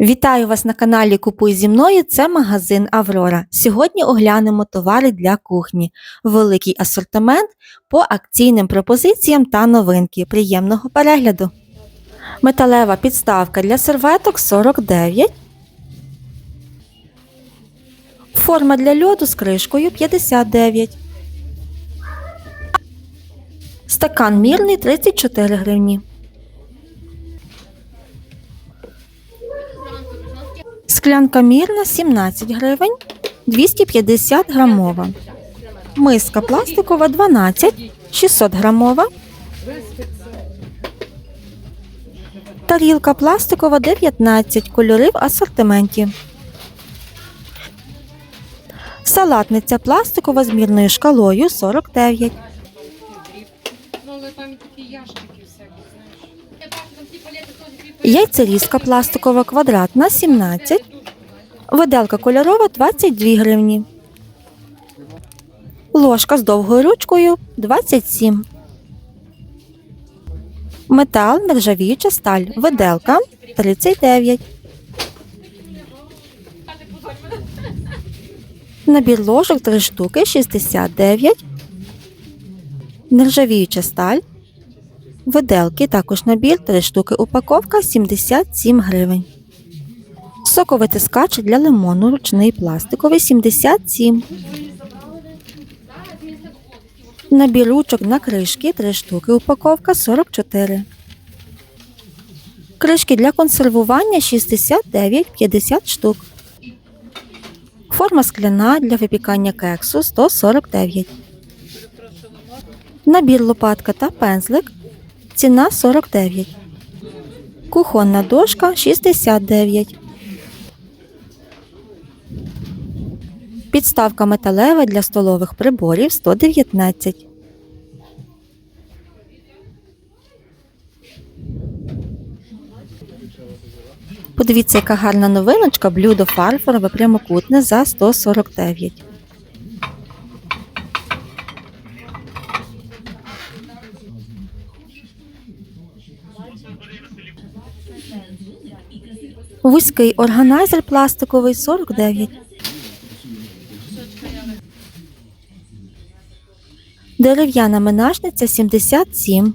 Вітаю вас на каналі Купуй зі мною. Це магазин Аврора. Сьогодні оглянемо товари для кухні, великий асортимент по акційним пропозиціям та новинки. Приємного перегляду. Металева підставка для серветок 49. Форма для льоду з кришкою 59. Стакан мірний 34 гривні. Склянка мірна 17 гривень, 250 грамова. Миска пластикова 12, 600 грамова. Тарілка пластикова 19, кольори в асортименті. Салатниця пластикова з мірною шкалою 49. Яйцерізка пластикова квадратна 17. Виделка кольорова 22 гривні. Ложка з довгою ручкою 27. Метал, нержавіюча сталь. Виделка 39. Набір ложок 3 штуки 69. Нержавіюча сталь. Виделки також набір 3 штуки упаковка 77 гривень. Соковитискач для лимону ручний пластиковий 77. Набір ручок на кришки 3 штуки упаковка 44. Кришки для консервування 69 50 штук. Форма скляна для випікання кексу 149. Набір лопатка та пензлик Ціна 49. Кухонна дошка 69. Підставка металева для столових приборів 119. Подивіться, яка гарна новиночка. Блюдо фарфорове прямокутне за 149. Вузький органайзер пластиковий 49. Дерев'яна минажниця 77.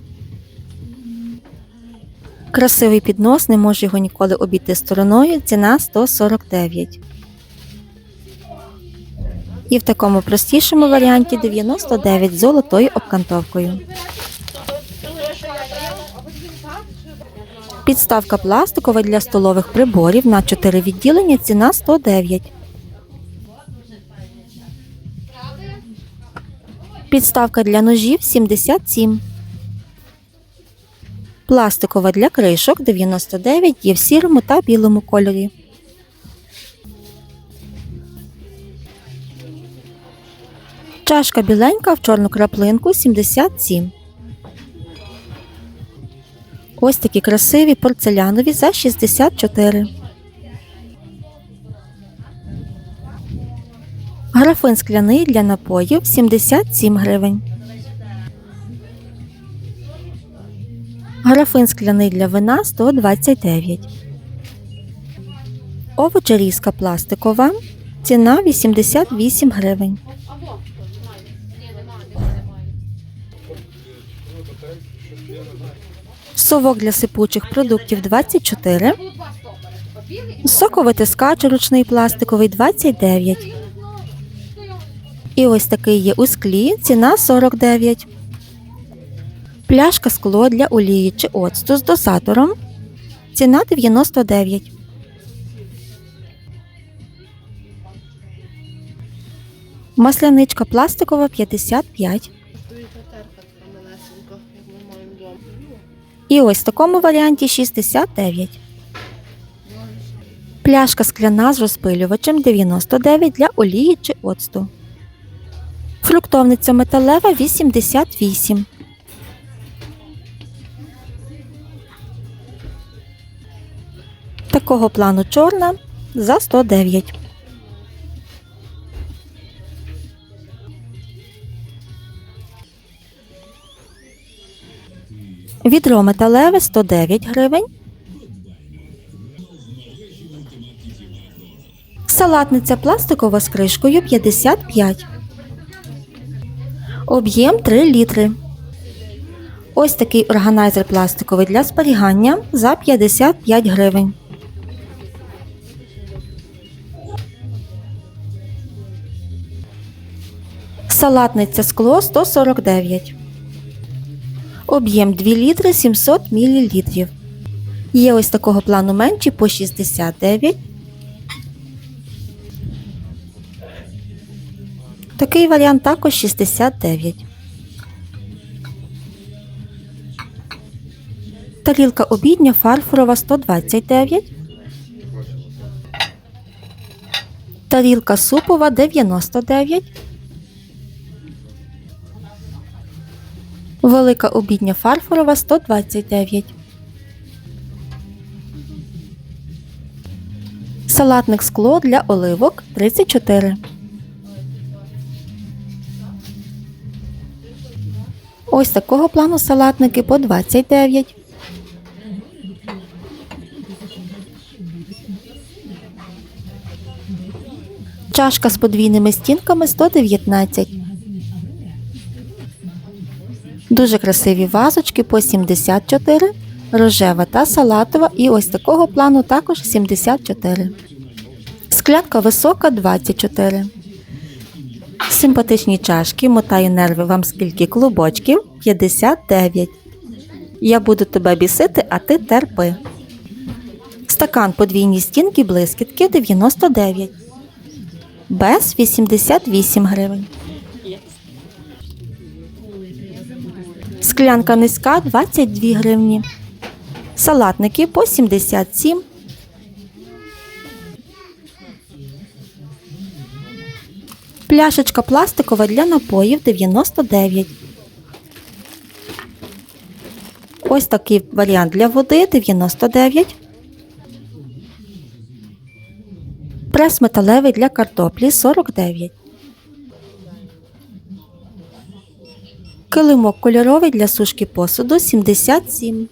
Красивий піднос, не можу його ніколи обійти стороною. Ціна 149. І в такому простішому варіанті 99 з золотою обкантовкою. Підставка пластикова для столових приборів на 4 відділення. Ціна 109. Підставка для ножів 77. Пластикова для кришок 99 є в сірому та білому кольорі. Чашка біленька в чорну краплинку 77. Ось такі красиві порцелянові за 64. Графин скляний для напоїв 77 гривень. Графин скляний для вина 129. Овочерізка пластикова. Ціна 88 гривень. Совок для сипучих продуктів 24. Тут два стопори. Білий і Соковитискач ручний пластиковий 29. І ось такий є у склі, ціна 49. Пляшка скло для олії чи оцту з дозатором. Ціна 99. Масляничка пластикова 55. І ось в такому варіанті 69. Пляшка скляна з розпилювачем 99 для олії чи оцту. Фруктовниця металева 88. Такого плану чорна за 109. Відро металеве 109 гривень. Салатниця пластикова з кришкою 55. Об'єм 3 літри. Ось такий органайзер пластиковий для зберігання за 55 гривень. Салатниця скло 149. Об'єм 2 літри 700 мл. Є ось такого плану менші по 69. Такий варіант також 69. Тарілка обідня фарфорова 129. Тарілка супова 99. Велика обідня фарфорова 129. Салатник скло для оливок 34. Ось такого плану салатники по 29. Чашка з подвійними стінками 119. Дуже красиві вазочки по 74, рожева та салатова і ось такого плану також 74. Склянка висока 24. Симпатичні чашки, мотаю нерви вам скільки клубочків 59. Я буду тебе бісити, а ти терпи. Стакан подвійні стінки блискітки 99. Без 88 гривень. Склянка низька 22 гривні. Салатники по 77. Пляшечка пластикова для напоїв 99. Ось такий варіант для води 99. Прес металевий для картоплі 49. Килимок кольоровий для сушки посуду 77.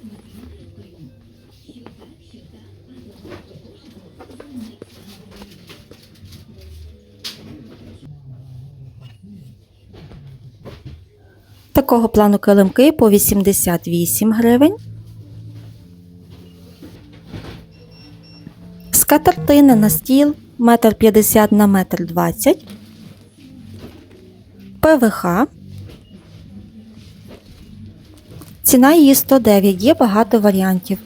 Такого плану килимки по 88 гривень. Скатертини на стіл 1,50 на 1,20 м. ПВХ. Ціна її 109, є багато варіантів.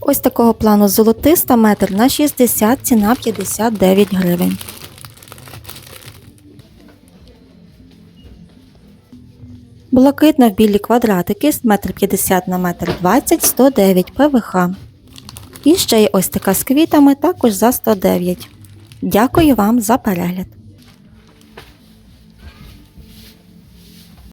Ось такого плану золотиста метр на 60, ціна 59 гривень. Блакитна в білі квадратики з 1,50 на 1,20 м 109 ПВХ. І ще є ось така з квітами також за 109. Дякую вам за перегляд.